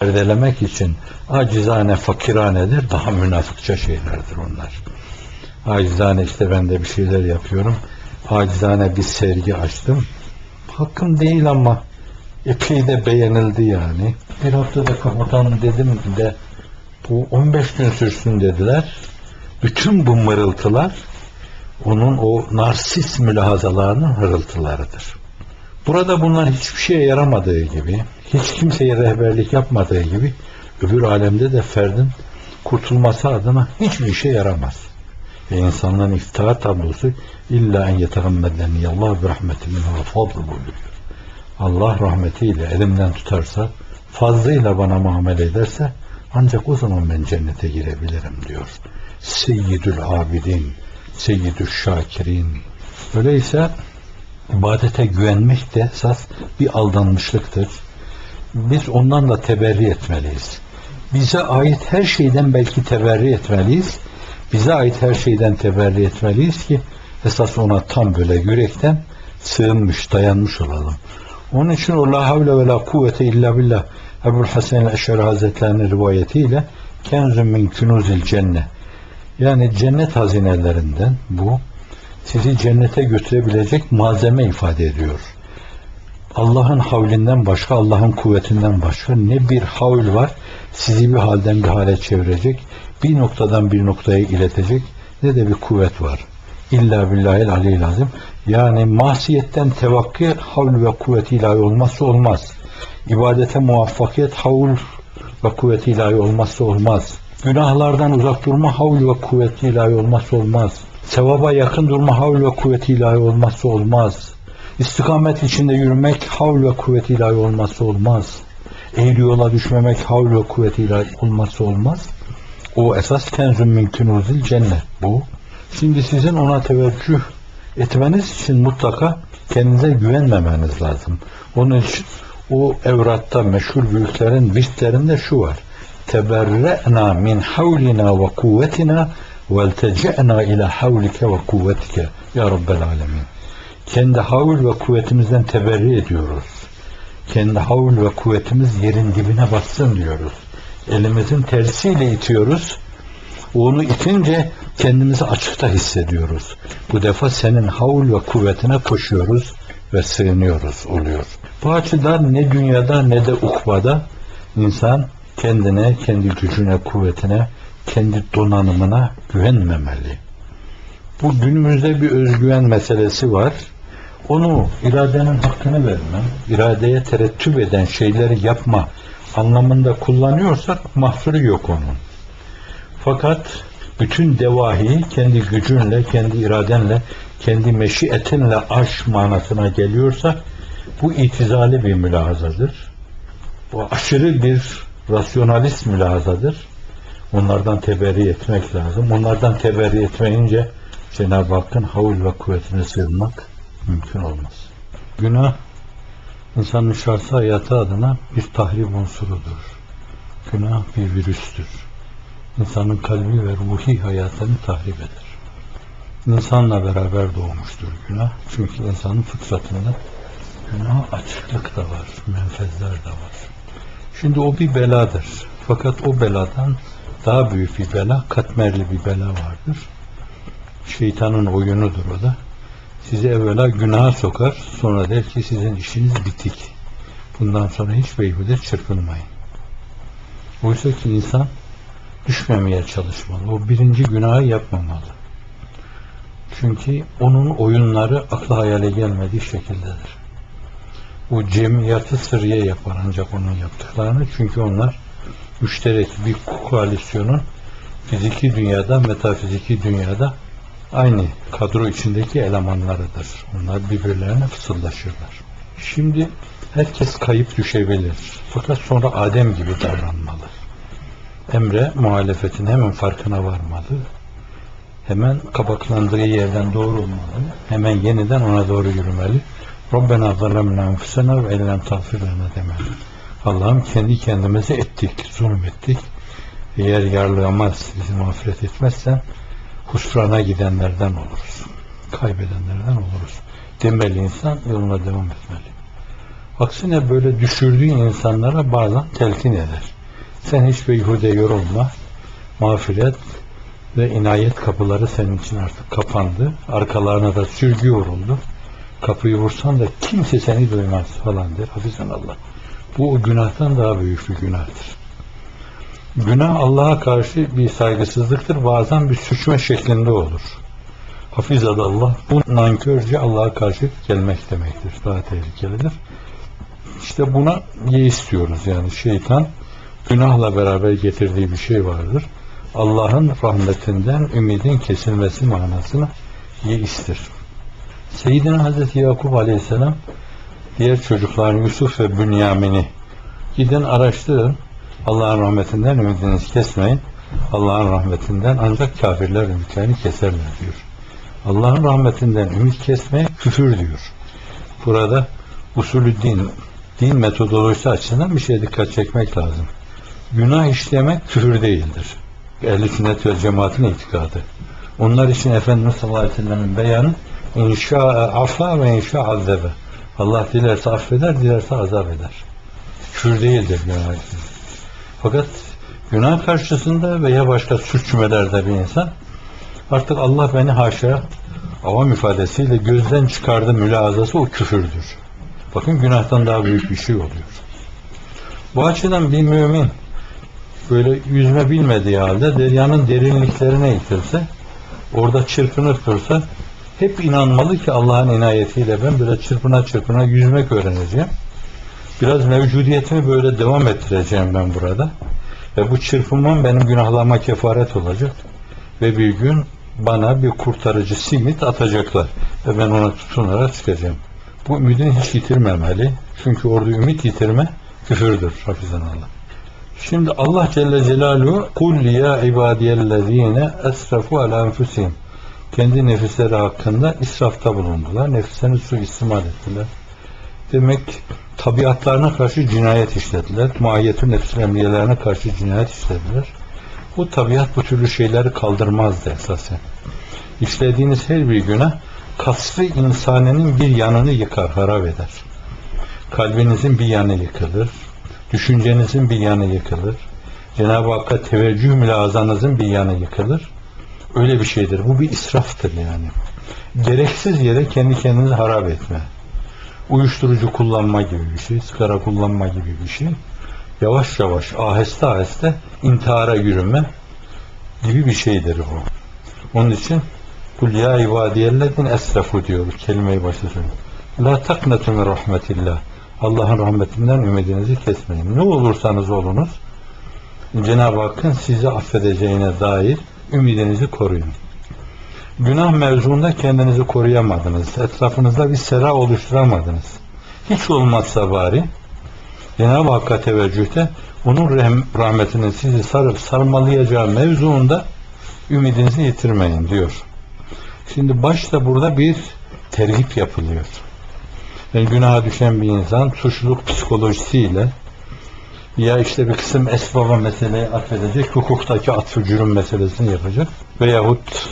perdelemek için acizane fakiranedir, daha münafıkça şeylerdir onlar. Acizane işte ben de bir şeyler yapıyorum. Acizane bir sergi açtım. Hakkım değil ama epey de beğenildi yani. Bir haftada kapatan dedim de bu 15 gün sürsün dediler. Bütün bu mırıltılar onun o narsist mülahazalarının hırıltılarıdır. Burada bunlar hiçbir şeye yaramadığı gibi, hiç kimseye rehberlik yapmadığı gibi, öbür alemde de ferdin kurtulması adına hiçbir işe yaramaz. Ve insanların iftihar tablosu illa en yetegammedeni Allah bir rahmeti minhu ve fadlı buyuruyor. Allah rahmetiyle elimden tutarsa, fazlıyla bana muamele ederse ancak o zaman ben cennete girebilirim diyor. Seyyidül abidin, seyyidül şakirin. Öyleyse ibadete güvenmek de esas bir aldanmışlıktır. Biz ondan da teberri etmeliyiz. Bize ait her şeyden belki teberri etmeliyiz. Bize ait her şeyden teberri etmeliyiz ki esas ona tam böyle yürekten sığınmış, dayanmış olalım. Onun için o la havle ve la kuvvete illa billah Ebu'l Hasan el-Eş'ari Hazretlerinin rivayetiyle kenzun min kunuzil cennet yani cennet hazinelerinden bu sizi cennete götürebilecek malzeme ifade ediyor. Allah'ın havlinden başka, Allah'ın kuvvetinden başka ne bir havl var sizi bir halden bir hale çevirecek, bir noktadan bir noktaya iletecek ne de bir kuvvet var. İlla billahil aleyhi lazım. Yani masiyetten tevakki havl ve kuvveti ilahi olmazsa olmaz. İbadete muvaffakiyet havl ve kuvveti ilahi olmazsa olmaz. Günahlardan uzak durma havl ve kuvveti ilahi olmazsa olmaz. Sevaba yakın durma havl ve kuvveti ilahi olmazsa olmaz. İstikamet içinde yürümek havl ve kuvveti ilahi olmazsa olmaz. Eğri yola düşmemek havl ve kuvveti ilahi olmazsa olmaz. O esas kenzun min kunuzil cennet bu. Şimdi sizin ona teveccüh etmeniz için mutlaka kendinize güvenmemeniz lazım. Onun için o evratta meşhur büyüklerin virtlerinde şu var. Teberre'na min havlina ve kuvvetina ila havlike ve kuvvetike ya Rabbel alemin. Kendi havl ve kuvvetimizden teberri ediyoruz. Kendi havl ve kuvvetimiz yerin dibine bassın diyoruz. Elimizin tersiyle itiyoruz. Onu itince kendimizi açıkta hissediyoruz. Bu defa senin havl ve kuvvetine koşuyoruz ve sığınıyoruz oluyor. Bu açıdan ne dünyada ne de ukbada insan kendine, kendi gücüne, kuvvetine, kendi donanımına güvenmemeli. Bu günümüzde bir özgüven meselesi var. Onu iradenin hakkını verme, iradeye terettüp eden şeyleri yapma anlamında kullanıyorsak mahsuru yok onun. Fakat bütün devahi kendi gücünle, kendi iradenle, kendi meşiyetinle aş manasına geliyorsa bu itizali bir mülahazadır. Bu aşırı bir rasyonalist mülahazadır. Onlardan teberri etmek lazım. Onlardan teberri etmeyince Cenab-ı Hakk'ın havul ve kuvvetine sığınmak mümkün olmaz. Günah insanın şahsi hayatı adına bir tahrip unsurudur. Günah bir virüstür. İnsanın kalbi ve ruhi hayatını tahrip eder. İnsanla beraber doğmuştur günah. Çünkü insanın fıtratında günah açıklık da var, menfezler de var. Şimdi o bir beladır. Fakat o beladan daha büyük bir bela, katmerli bir bela vardır. Şeytanın oyunudur o da. Sizi evvela günaha sokar, sonra der ki sizin işiniz bitik. Bundan sonra hiç beyhude çırpınmayın. Oysa ki insan düşmemeye çalışmalı. O birinci günahı yapmamalı. Çünkü onun oyunları akla hayale gelmediği şekildedir. O cemiyatı sırriye yapar ancak onun yaptıklarını. Çünkü onlar müşterek bir koalisyonun fiziki dünyada, metafiziki dünyada aynı kadro içindeki elemanlarıdır. Onlar birbirlerine fısıldaşırlar. Şimdi herkes kayıp düşebilir. Fakat sonra Adem gibi davranmalı. Emre muhalefetin hemen farkına varmalı. Hemen kabaklandığı yerden doğru olmalı. Hemen yeniden ona doğru yürümeli. Rabbena zalemna enfusena ve ellem tağfir lana demeli. Allah'ım kendi kendimize ettik, zulüm ettik. Eğer yarlamaz, bizi mağfiret etmezsen husrana gidenlerden oluruz. Kaybedenlerden oluruz. Demeli insan yoluna devam etmeli. Aksine böyle düşürdüğü insanlara bazen telkin eder. Sen hiç beyhude yorulma. Mağfiret ve inayet kapıları senin için artık kapandı. Arkalarına da sürgü vuruldu. Kapıyı vursan da kimse seni duymaz falan der. Hafizan Allah. Bu o günahtan daha büyük bir günahtır. Günah Allah'a karşı bir saygısızlıktır. Bazen bir suçma şeklinde olur. Hafizadallah bu nankörce Allah'a karşı gelmek demektir. Daha tehlikelidir. İşte buna ye istiyoruz yani şeytan günahla beraber getirdiği bir şey vardır. Allah'ın rahmetinden ümidin kesilmesi manasına yeistir. Seyyidina Hazreti Yakup Aleyhisselam diğer çocukların Yusuf ve Bünyamin'i gidin araştırın. Allah'ın rahmetinden ümidinizi kesmeyin. Allah'ın rahmetinden ancak kafirler ümitlerini keserler diyor. Allah'ın rahmetinden ümit kesmeye küfür diyor. Burada usulü din, din metodolojisi açısından bir şeye dikkat çekmek lazım. Günah işlemek küfür değildir. Ehl-i sünnet ve cemaatin itikadı. Onlar için Efendimiz sallallahu aleyhi ve sellem'in beyanı inşa afa ve inşa azebe. Allah dilerse affeder, dilerse azap eder. Küfür değildir günah. Fakat günah karşısında veya başka suç cümelerde bir insan artık Allah beni haşa avam ifadesiyle gözden çıkardı mülazası o küfürdür. Bakın günahtan daha büyük bir şey oluyor. Bu açıdan bir mümin böyle yüzme bilmediği halde deryanın derinliklerine itilse orada çırpınır dursa hep inanmalı ki Allah'ın inayetiyle ben böyle çırpına çırpına yüzmek öğreneceğim. Biraz mevcudiyetimi böyle devam ettireceğim ben burada. Ve bu çırpınmam benim günahlarıma kefaret olacak. Ve bir gün bana bir kurtarıcı simit atacaklar. Ve ben ona tutunarak çıkacağım. Bu ümidini hiç yitirmemeli. Çünkü orada ümit yitirme küfürdür. Hafizan Allah. Şimdi Allah Celle Celaluhu kul ya ibadiyellezine esrafu ala enfusihim kendi nefisleri hakkında israfta bulundular. Nefislerini suistimal ettiler. Demek tabiatlarına karşı cinayet işlediler. Mahiyetün nefis emriyelerine karşı cinayet işlediler. Bu tabiat bu türlü şeyleri kaldırmazdı esasen. İşlediğiniz her bir günah kasrı insanenin bir yanını yıkar, harap eder. Kalbinizin bir yanı yıkılır. Düşüncenizin bir yanı yıkılır. Cenab-ı Hakk'a teveccüh mülazanızın bir yanı yıkılır. Öyle bir şeydir. Bu bir israftır yani. Gereksiz yere kendi kendinizi harap etme. Uyuşturucu kullanma gibi bir şey, sigara kullanma gibi bir şey. Yavaş yavaş, aheste aheste intihara yürüme gibi bir şeydir bu. Onun için Kul ya ibadiyellezin esrafu diyor kelimeyi başta. La taknatu min rahmetillah. Allah'ın rahmetinden ümidinizi kesmeyin. Ne olursanız olunuz Cenab-ı Hakk'ın sizi affedeceğine dair ümidinizi koruyun. Günah mevzuunda kendinizi koruyamadınız. Etrafınızda bir sera oluşturamadınız. Hiç olmazsa bari Cenab-ı Hakk'a teveccühte onun rahmetinin sizi sarıp sarmalayacağı mevzuunda ümidinizi yitirmeyin diyor. Şimdi başta burada bir terhip yapılıyor. Yani günaha düşen bir insan suçluluk psikolojisiyle ya işte bir kısım esbaba meseleyi atfedecek, hukuktaki atfı cürüm meselesini yapacak veyahut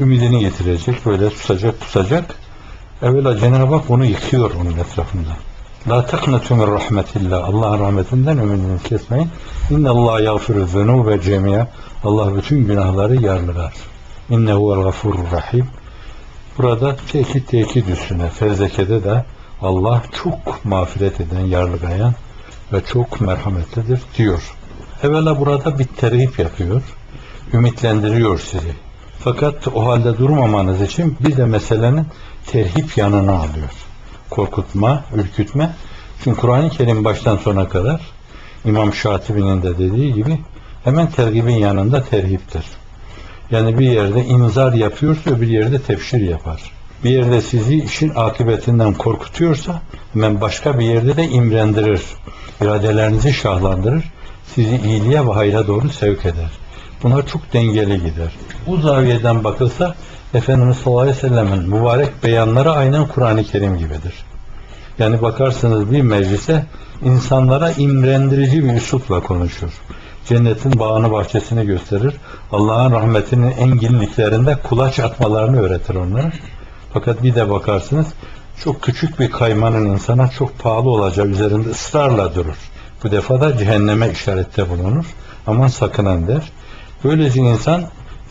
ümidini getirecek, böyle tutacak, tutacak. Evvela Cenab-ı Hak onu yıkıyor onun etrafında. La taknatu min rahmetillah. Allah'ın rahmetinden ümidini kesmeyin. İnne Allah yağfiru zunube cemiye. Allah bütün günahları yarlılar. İnnehu vel gafurur rahim. Burada tekit tekit üstüne fezlekede de Allah çok mağfiret eden, yarlıgayan ve çok merhametlidir diyor. Evvela burada bir terhip yapıyor. Ümitlendiriyor sizi. Fakat o halde durmamanız için bir de meselenin terhip yanına alıyor. Korkutma, ürkütme. Çünkü Kur'an-ı Kerim baştan sona kadar İmam Şatibi'nin de dediği gibi hemen tergibin yanında terhiptir. Yani bir yerde imzar yapıyorsa bir yerde tefsir yapar. Bir yerde sizi işin akıbetinden korkutuyorsa hemen başka bir yerde de imrendirir. İradelerinizi şahlandırır. Sizi iyiliğe ve hayra doğru sevk eder. Bunlar çok dengeli gider. Bu zaviyeden bakılsa Efendimiz sallallahu aleyhi ve sellemin mübarek beyanları aynen Kur'an-ı Kerim gibidir. Yani bakarsınız bir meclise insanlara imrendirici bir üslupla konuşur. Cennetin bağını bahçesini gösterir. Allah'ın rahmetinin enginliklerinde kulaç atmalarını öğretir onlara. Fakat bir de bakarsınız Çok küçük bir kaymanın insana çok pahalı olacağı üzerinde ısrarla durur. Bu defa da cehenneme işarette bulunur. Aman sakının der. Böylece insan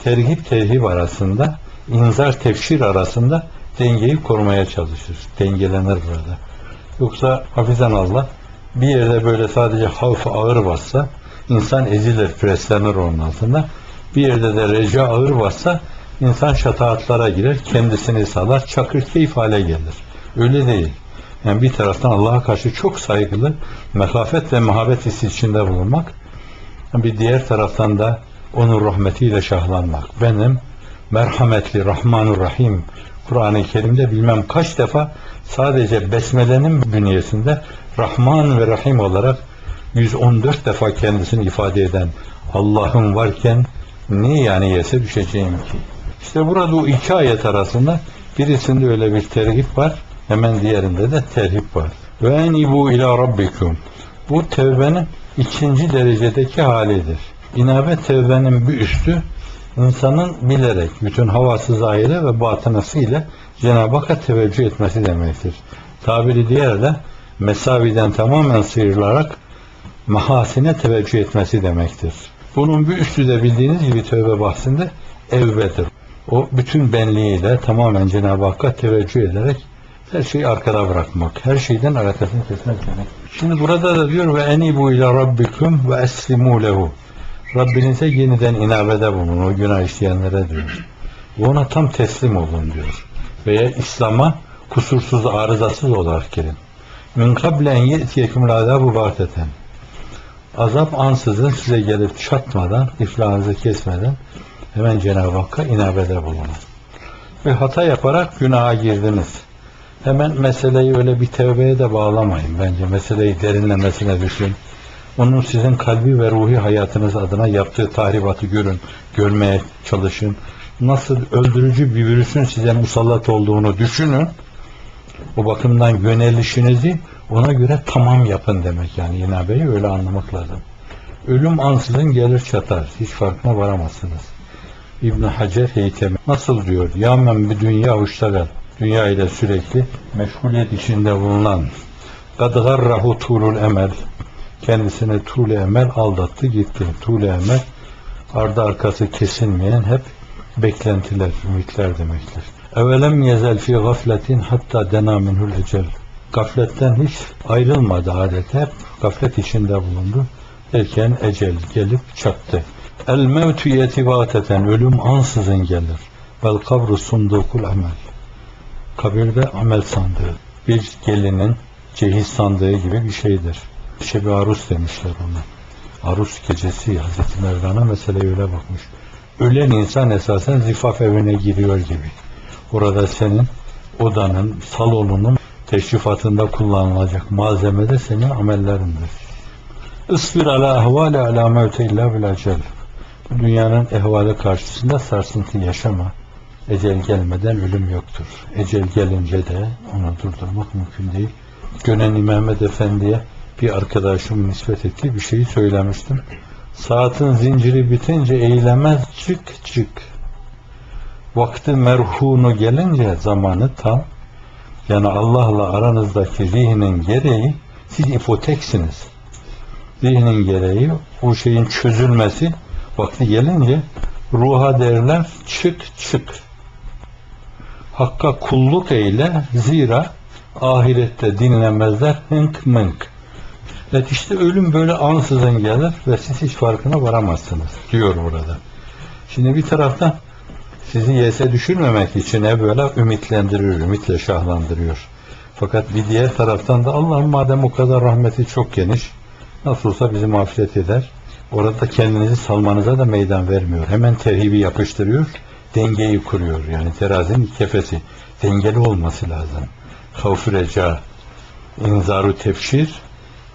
terhip terhip arasında, inzar tefşir arasında dengeyi korumaya çalışır. Dengelenir burada. Yoksa hafizan Allah bir yerde böyle sadece havf ağır bassa insan ezilir, preslenir onun altında. Bir yerde de reca ağır bassa insan şataatlara girer, kendisini salar, çakır keyif gelir. Öyle değil. Yani bir taraftan Allah'a karşı çok saygılı, mehafet ve muhabbet hissi içinde bulunmak, bir diğer taraftan da onun rahmetiyle şahlanmak. Benim merhametli, Rahmanur Rahim Kur'an-ı Kerim'de bilmem kaç defa sadece Besmele'nin bünyesinde Rahman ve Rahim olarak 114 defa kendisini ifade eden Allah'ın varken niye yani yese düşeceğim ki? İşte burada o iki ayet arasında birisinde öyle bir terhip var, hemen diğerinde de terhip var. Ve enibu ila rabbikum. Bu tevbenin ikinci derecedeki halidir. İnabe tevbenin bir üstü insanın bilerek bütün havası zahire ve batınası ile Cenab-ı Hakk'a teveccüh etmesi demektir. Tabiri diğerle mesaviden tamamen sıyrılarak mahasine teveccüh etmesi demektir. Bunun bir üstü de bildiğiniz gibi tövbe bahsinde evbedir. O bütün benliğiyle tamamen Cenab-ı Hakk'a teveccüh ederek her şeyi arkada bırakmak, her şeyden arkasını kesmek demek. Şimdi burada da diyor ve enibu ila rabbikum ve eslimu lehu. Rabbinize yeniden inabede bulunun o günah işleyenlere diyor. Ve ona tam teslim olun diyor. Veya İslam'a kusursuz, arızasız olarak girin. Min kable en ye'tiyekum l'adabu baghteten. Azap ansızın size gelip çatmadan, iflahınızı kesmeden hemen Cenab-ı Hakk'a inabede bulunun. Ve hata yaparak günaha girdiniz. Hemen meseleyi öyle bir tevbeye de bağlamayın. Bence meseleyi derinlemesine düşün. Onun sizin kalbi ve ruhi hayatınız adına yaptığı tahribatı görün, görmeye çalışın. Nasıl öldürücü bir virüsün size musallat olduğunu düşünün. O bakımdan yönelişinizi ona göre tamam yapın demek yani inabeyi öyle anlamak lazım. Ölüm ansızın gelir çatar. Hiç farkına varamazsınız. İbn Hacer Heytemi nasıl diyor? Ya men bir dünya uçtagal. Dünya ile sürekli meşguliyet içinde bulunan kad garrahu tulul emel kendisine tuğle emel aldattı gitti. Tuğle emel ardı arkası kesilmeyen hep beklentiler, ümitler demektir. Evelem yezel fi gafletin hatta dena minhul ecel. Gafletten hiç ayrılmadı adet hep gaflet içinde bulundu. Derken ecel gelip çattı. El mevtü yetivateten ölüm ansızın gelir. Vel kabru sundukul amel. Kabirde amel sandığı. Bir gelinin cehiz sandığı gibi bir şeydir. Şebi Arus demişler ona. Arus gecesi Hazreti Mevlana meseleye öyle bakmış. Ölen insan esasen zifaf evine giriyor gibi. Orada senin odanın, salonunun teşrifatında kullanılacak malzeme de senin amellerindir. Isbir ala ahvali ala mevte illa bil. Bu dünyanın ehvali karşısında sarsıntı yaşama. Ecel gelmeden ölüm yoktur. Ecel gelince de onu durdurmak mümkün değil. Göneni Mehmet Efendi'ye bir arkadaşım nispet ettiği bir şeyi söylemiştim. Saatin zinciri bitince eylemez çık çık. Vakti merhunu gelince zamanı tam. Yani Allah'la aranızdaki zihnin gereği siz ipoteksiniz. Zihnin gereği o şeyin çözülmesi vakti gelince ruha derler çık çık. Hakka kulluk eyle zira ahirette dinlemezler hınk mınk. Evet işte ölüm böyle ansızın gelir ve siz hiç farkına varamazsınız diyor burada. Şimdi bir taraftan sizi yese düşürmemek için hep böyle ümitlendiriyor, ümitle şahlandırıyor. Fakat bir diğer taraftan da Allah'ın madem o kadar rahmeti çok geniş, nasıl olsa bizi mağfiret eder. Orada kendinizi salmanıza da meydan vermiyor. Hemen terhibi yapıştırıyor, dengeyi kuruyor. Yani terazinin kefesi dengeli olması lazım. Havf-ı reca, inzaru tefşir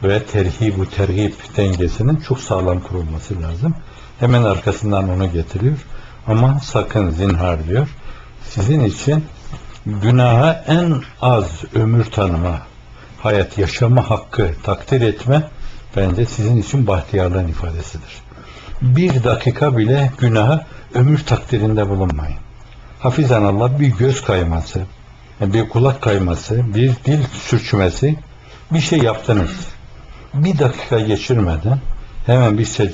ve terhibu terhib dengesinin çok sağlam kurulması lazım. Hemen arkasından onu getiriyor. Ama sakın zinhar diyor. Sizin için günaha en az ömür tanıma, hayat yaşama hakkı takdir etme bence sizin için bahtiyarlığın ifadesidir. Bir dakika bile günaha ömür takdirinde bulunmayın. Hafizan Allah bir göz kayması, bir kulak kayması, bir dil sürçmesi bir şey yaptınız. Bir dakika geçirmeden hemen bir secde